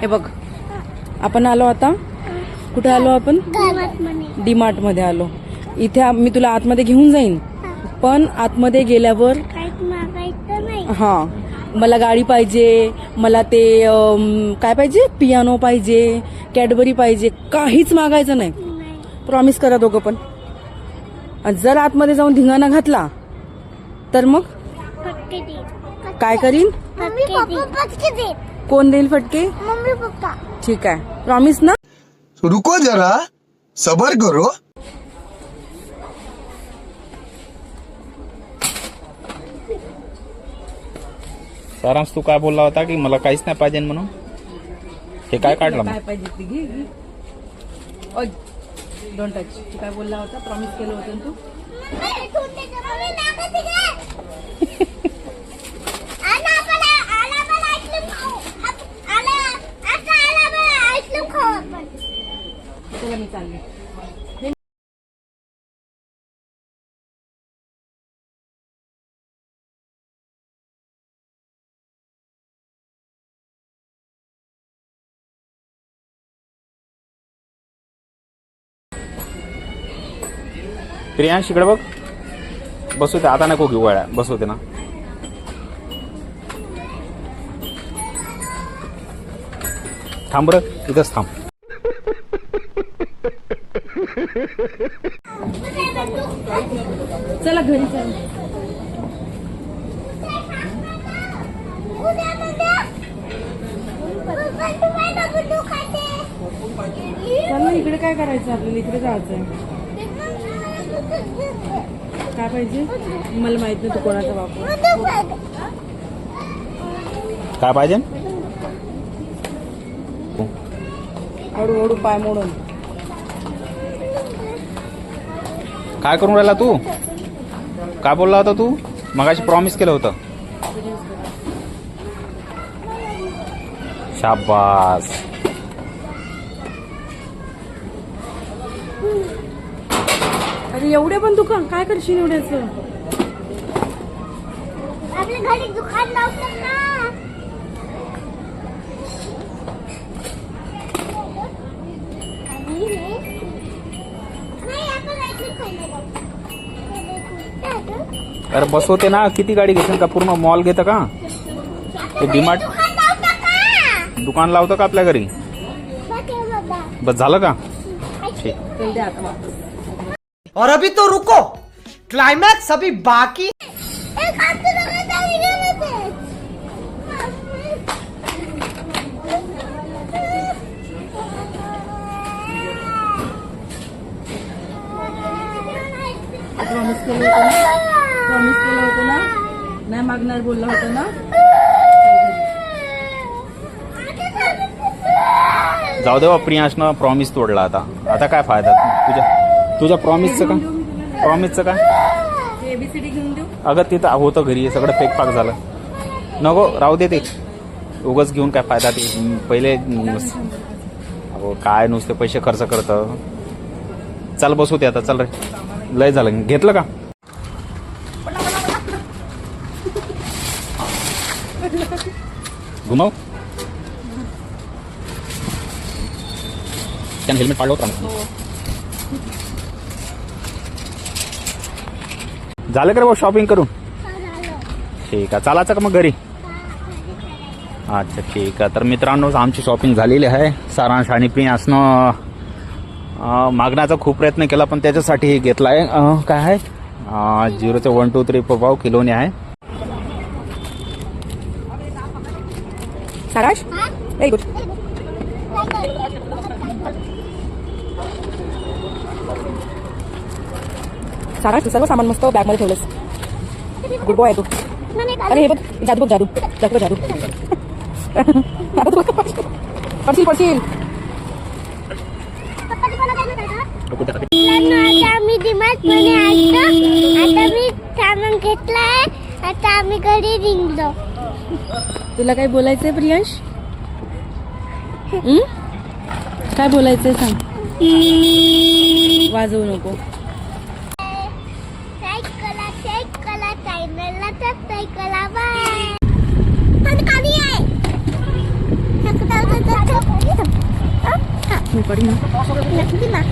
हे बघ. आपण आलो आता. कुठे आलो आपण? डी मार्टमध्ये आलो. इथे मी तुला आतमध्ये घेऊन जाईन. पण आतमध्ये गेल्यावर हा मला गाडी पाहिजे मला ते काय पाहिजे? पियानो पाहिजे कॅडबरी पाहिजे काहीच मागायचं नाही. प्रॉमिस करा दोघं पण. जर आतमध्ये जाऊन धिंगाणा घातला तर मग? काय करीन? कोण देईल फटके? Mummy papa. ठीक आहे. प्रॉमिस ना? रुको जरा. सबर करो. सारांश तू काय बोलला होता की मला काहीच नाही पाहिजे म्हणून? हे काय काढलं मग? काय पाहिजे ते घे घे. ओय डोंट टच तू काय बोलला होता? प्रॉमिस केलं होतं ना तू? मम्मी आपण आला आपण आईस्क्रीम खाऊ आप- आला आता आला आपण आईस्क्रीम खाऊ आपण चला मी चालली प्रियांश इकडे बघ. बसू आता नको घेऊ गाड्या बसवते ना. थांब बरं इथंच थांब. चला घरी चल. चल इकडे काय करायचं आपल्याला? इकडे जायचंय काय पाहिजे? मला माहीत नाही तू कोणाचा वापर काय पाहिजे? हळूहळू पाय मोडून. काय करून राहिला तू? काय बोलला होता तू? मगाशी प्रॉमिस केलं होतं. शाबास. अरे एवढे पण तू का काय करशील एवढ्याचं? आपल्या घरी दुकान लावतात ना. अरे बसवते ना किती गाडी घेशील का? पूर्ण मॉल घेतं का? ते डीमार्ट दुकान का? लावतं का आपल्या घरी? बस झालं का? ठीक. और अभी तो रुको। क्लाइमैक्स अभी बाकी प्रॉमिस केलं होतं ना? प्रॉमिस केलं होतं ना? नाही मागणार बोलला होता ना? जाऊ दे बा, प्रियांशनं प्रॉमिस तोडला आता. आता काय फायदा? तुझ्या तुझ्या प्रॉमिसचं का? प्रॉमिसचं काय? एबीसीडी घेऊन देऊ? अगं तिथं होतं घरी. सगळं फेक पाक झालं. नको राहू दे ते. उगच घेऊन काय फायदा ते? पहिले अहो काय नुसते पैसे खर्च करतं? चल बसू दे आता. चल रे. लय झालं. घेतलं का? घुमाव. त्यानं हेल्मेट पाडलं होतं. झालं का रे शॉपिंग करून? ठीक आहे. चालायचं का मग घरी? अच्छा ठीक आहे. तर मित्रांनो आमची शॉपिंग झालेली आहे. सारांश आणि प्रियांशनं अं, मागण्याचा खूप प्रयत्न केला पण त्याच्यासाठी हे घेतला आहे काय आहे? झिरोचं झिरोचे वन टू थ्री फोर पाव किलोने आहे. साराश व्हेरी गुड साराश तू सर्व सामान मस्त बॅगमध्ये ठेवलंस. गुड बॉय तू. अरे हे बघ जादू बघ जादू. जादू जादू. पडशील पडशील. आम्ही मध्ये आलो आता मी सामान घेतलाय आता आम्ही घरी निघलो. तुला काय बोलायचंय प्रियांश? काय बोलायचंय सांग. वाजवू नको सायकला सायकला टायमरला तर सायकला बाय पण कमी आहे पड़ी ना नक्की ना